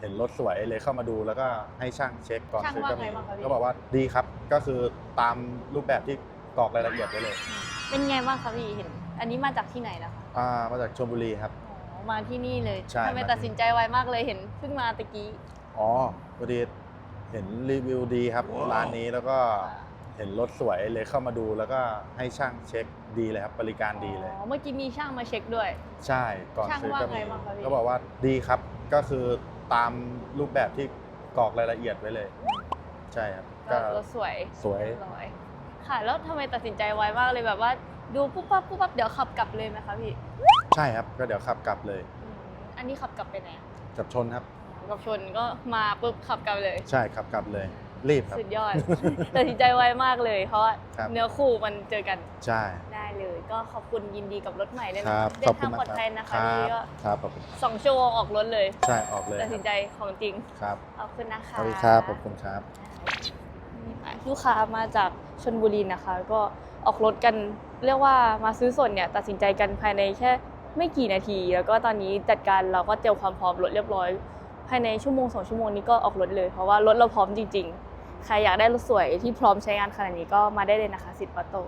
เห็นรถสวยเลยเข้ามาดูแล้วก็ให้ช่างเช็คก่อนช่างซื้อว่าก็ไงมีบ้างคะพี่ ก็บอกว่าดีครับ ก็คือตามรูปแบบที่กรอกรายละเอียดไว้เลยเป็นไงบ้างคะพี่เห็น อันนี้มาจากที่ไหนนะคะอ่ามาจากชลบุรีครับ อ๋อมาที่นี่เลยใช่ทำไมมาที่ ตัดสินใจไวมากเลยเห็นเพิ่งมาตะกี้อ๋อพอดีเห็นรีวิวดีครับ ร้านนี้แล้วก็เห็นรถสวยเลยเข้ามาดูแล้วก็ให้ช่างเช็คดีเลยครับบริการดีเลย อ๋อเมื่อกี้มีช่างมาเช็คด้วย ใช่ก่อนช่างซื้อว่าก็ไงมีบ้างคะพี่ ก็บอกว่าดีครับ ก็คือ ตามรูปแบบที่กรอกรายละเอียดไว้เลย ใช่ครับก็ก็รถสวยสวย เรียบร้อย ค่ะ แล้วทำไมตัดสินใจไวมากเลยแบบว่า ดูปุ๊บปั๊บปุ๊บปั๊บเดี๋ยวขับกลับเลยไหมคะพี่ใช่ครับ ก็เดี๋ยวขับกลับเลยอืมอันนี้ขับกลับไปไหนอะกับชนครับกับชนก็มาปุ๊บขับกลับเลย ใช่ขับกลับเลย รีบครับ สุดยอด ตัดสินใจไวมากเลย เพราะว่าครับ เนื้อคู่มันเจอกันใช่ได้เลย ก็ขอบคุณยินดีกับรถใหม่เลยคนะรัคะบเดิขอบนคุทาณงมากปลอดครับภัยนะคะครันี่บก็ครับขอบคุณสองชั่วโมงออกรถเลยใช่ออกเลยตัดสินใจของจริงครับขอบคุณนะคะสวัสดีครับขอบคุณครับนี่ค่ะลูกค้ามาจากชนบุรีนะคะ ก็ออกรถกันเรียกว่ามาซื้อส่วนเนี่ยตัดสินใจกันภายในแค่ไม่กี่นาที แล้วก็ตอนนี้จัดการเราก็เตรียมความพร้อมรถเรียบร้อย ภายในชั่วโมงสองชั่วโมงนี้ก็ออกรถเลยเพราะว่ารถเราพร้อมจริงๆ ใครอยากได้รถสวยที่พร้อมใช้งานขนาดนี้ก็มาได้เลยนะคะสิทธิ์ปอโต้